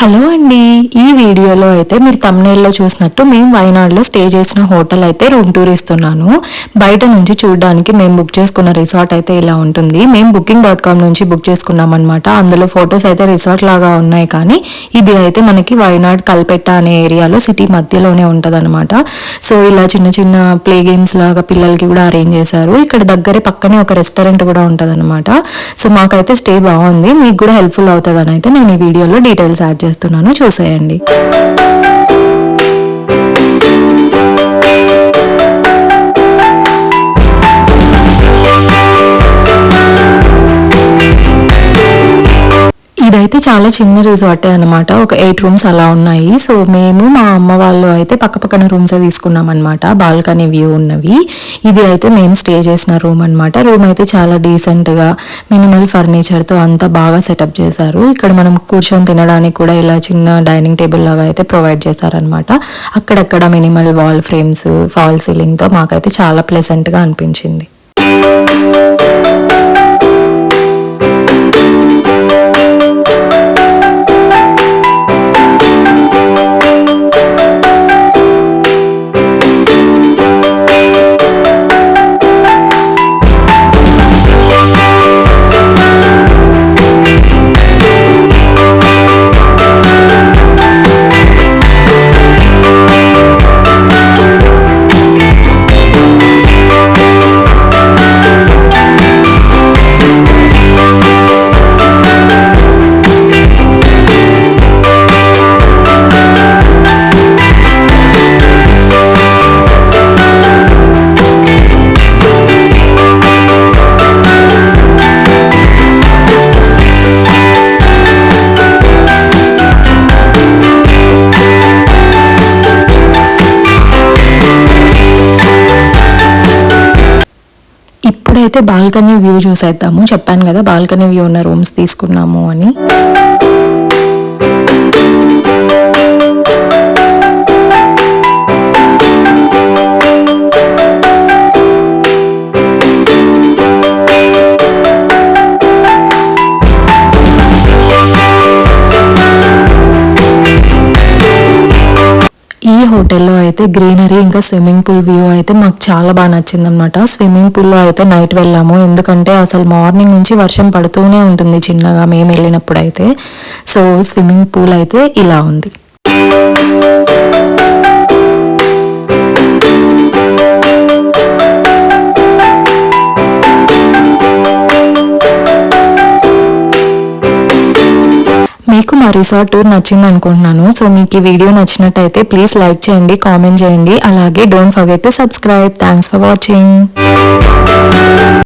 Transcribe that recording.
Hello అండి. ఈ వీడియోలో అయితే మీరు తమ్నేల్లో చూసినట్టు మేము వైనాడులో స్టే చేసిన హోటల్ అయితే రూమ్ టూర్ ఇస్తున్నాను. బయట నుంచి చూడడానికి మేము బుక్ చేసుకున్న రిసార్ట్ అయితే ఇలా ఉంటుంది. మేము బుకింగ్ డాట్ కామ్ నుంచి బుక్ చేసుకున్నాం అనమాట అందులో ఫొటోస్ అయితే రిసార్ట్ లాగా ఉన్నాయి కానీ ఇది అయితే మనకి వైనాడ్ కల్పెట్ట అనే ఏరియాలో సిటీ మధ్యలోనే ఉంటుంది సో ఇలా చిన్న చిన్న ప్లే గేమ్స్ లాగా పిల్లలకి కూడా అరేంజ్ చేశారు. ఇక్కడ దగ్గరే పక్కనే ఒక రెస్టారెంట్ కూడా ఉంటుంది సో మాకైతే స్టే బాగుంది. మీకు కూడా హెల్ప్ఫుల్ అవుతుందని అయితే నేను ఈ వీడియోలో డీటెయిల్స్ యాడ్ చేస్తున్నానో చూసేయండి. ఇదైతే చాలా చిన్న రిసార్ట్ అనమాట ఒక ఎయిట్ రూమ్స్ అలా ఉన్నాయి. సో మేము మా అమ్మ వాళ్ళు అయితే పక్క పక్కన రూమ్స్ తీసుకున్నాం అనమాట బాల్కనీ వ్యూ ఉన్నవి. ఇది అయితే మేము స్టే చేసిన రూమ్ అనమాట రూమ్ అయితే చాలా డీసెంట్గా మినిమల్ ఫర్నిచర్తో అంతా బాగా సెటప్ చేశారు. ఇక్కడ మనం కూర్చొని తినడానికి కూడా ఇలా చిన్న డైనింగ్ టేబుల్ లాగా అయితే ప్రొవైడ్ చేశారనమాట అక్కడక్కడ మినిమల్ వాల్ ఫ్రేమ్స్ ఫాల్ సీలింగ్తో మాకైతే చాలా ప్లెసెంట్గా అనిపించింది. ఇప్పుడైతే బాల్కనీ వ్యూ చూసేద్దాము. చెప్పాను కదా బాల్కనీ వ్యూ ఉన్న రూమ్స్ తీసుకున్నాము అని. ఈ హోటల్లో అయితే గ్రీనరీ ఇంకా స్విమ్మింగ్ పూల్ వ్యూ అయితే మాకు చాలా బాగా నచ్చింది అనమాట స్విమ్మింగ్ పూల్లో అయితే నైట్ వెళ్ళాము. ఎందుకంటే అసలు మార్నింగ్ నుంచి వర్షం పడుతూనే ఉంటుంది చిన్నగా మేము వెళ్ళినప్పుడు అయితే సో స్విమ్మింగ్ పూల్ అయితే ఇలా ఉంది. మీకు మా రిసార్ట్ టూర్ నచ్చింది అనుకుంటున్నాను సో మీకు ఈ వీడియో నచ్చినట్టయితే ప్లీజ్ లైక్ చేయండి కామెంట్ చేయండి. అలాగే don't forget to subscribe thanks for watching